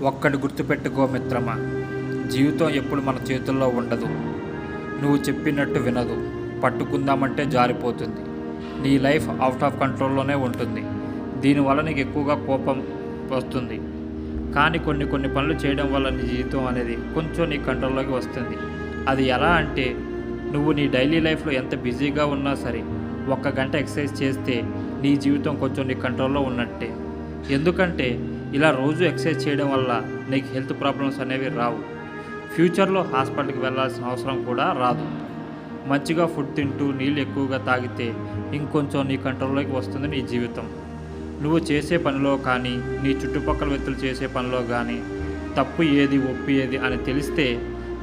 ఒక్కటి గుర్తుపెట్టుకో మిత్రమా జీవితం ఎప్పుడు మన చేతుల్లో ఉండదు. నువ్వు చెప్పినట్టు వినదు పట్టుకుందామంటే జారిపోతుంది. నీ లైఫ్ అవుట్ ఆఫ్ కంట్రోల్లోనే ఉంటుంది. దీనివల్ల నీకు ఎక్కువగా కోపం వస్తుంది. కానీ కొన్ని కొన్ని పనులు చేయడం వల్ల నీ జీవితం అనేది కొంచెం నీ కంట్రోల్లోకి వస్తుంది. అది ఎలా అంటే నువ్వు నీ డైలీ లైఫ్లో ఎంత బిజీగా ఉన్నా సరే ఒక్క గంట ఎక్సర్సైజ్ చేస్తే నీ జీవితం కొంచెం నీ కంట్రోల్లో ఉన్నట్టే. ఎందుకంటే ఇలా రోజు ఎక్సర్సైజ్ చేయడం వల్ల నీకు హెల్త్ ప్రాబ్లమ్స్ అనేవి రావు. ఫ్యూచర్లో హాస్పిటల్కి వెళ్ళాల్సిన అవసరం కూడా రాదు. మంచిగా ఫుడ్ తింటూ నీళ్ళు ఎక్కువగా తాగితే ఇంకొంచెం నీ కంట్రోల్లోకి వస్తుంది నీ జీవితం. నువ్వు చేసే పనిలో కానీ నీ చుట్టుపక్కల వ్యక్తులు చేసే పనిలో కానీ తప్పు ఏది ఒప్పు ఏది అని తెలిస్తే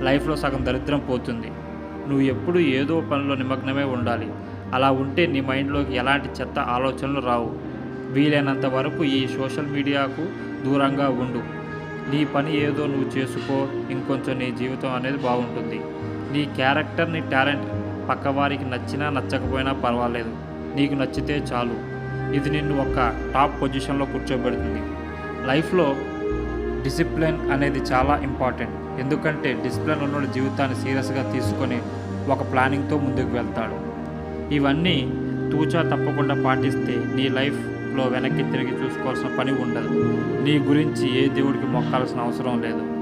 లైఫ్లో సగం దరిద్రం పోతుంది. నువ్వు ఎప్పుడు ఏదో పనిలో నిమగ్నమే ఉండాలి. అలా ఉంటే నీ మైండ్లోకి ఎలాంటి చెత్త ఆలోచనలు రావు. వీలైనంత వరకు ఈ సోషల్ మీడియాకు దూరంగా ఉండు. నీ పని ఏదో నువ్వు చేసుకో ఇంకొంచెం నీ జీవితం అనేది బాగుంటుంది. నీ క్యారెక్టర్ నీ టాలెంట్ పక్కవారికి నచ్చినా నచ్చకపోయినా పర్వాలేదు. నీకు నచ్చితే చాలు. ఇది నిన్ను ఒక టాప్ పొజిషన్లో కూర్చోబెడుతుంది. లైఫ్లో డిసిప్లిన్ అనేది చాలా ఇంపార్టెంట్. ఎందుకంటే డిసిప్లిన్ ఉన్న జీవితాన్ని సీరియస్గా తీసుకొని ఒక ప్లానింగ్తో ముందుకు వెళ్తాడు. ఇవన్నీ తూచా తప్పకుండా పాటిస్తే నీ లైఫ్ లైఫ్లో వెనక్కి తిరిగి చూసుకోవాల్సిన పని ఉండదు. నీ గురించి ఏ దేవుడికి మొక్కాల్సిన అవసరం లేదు.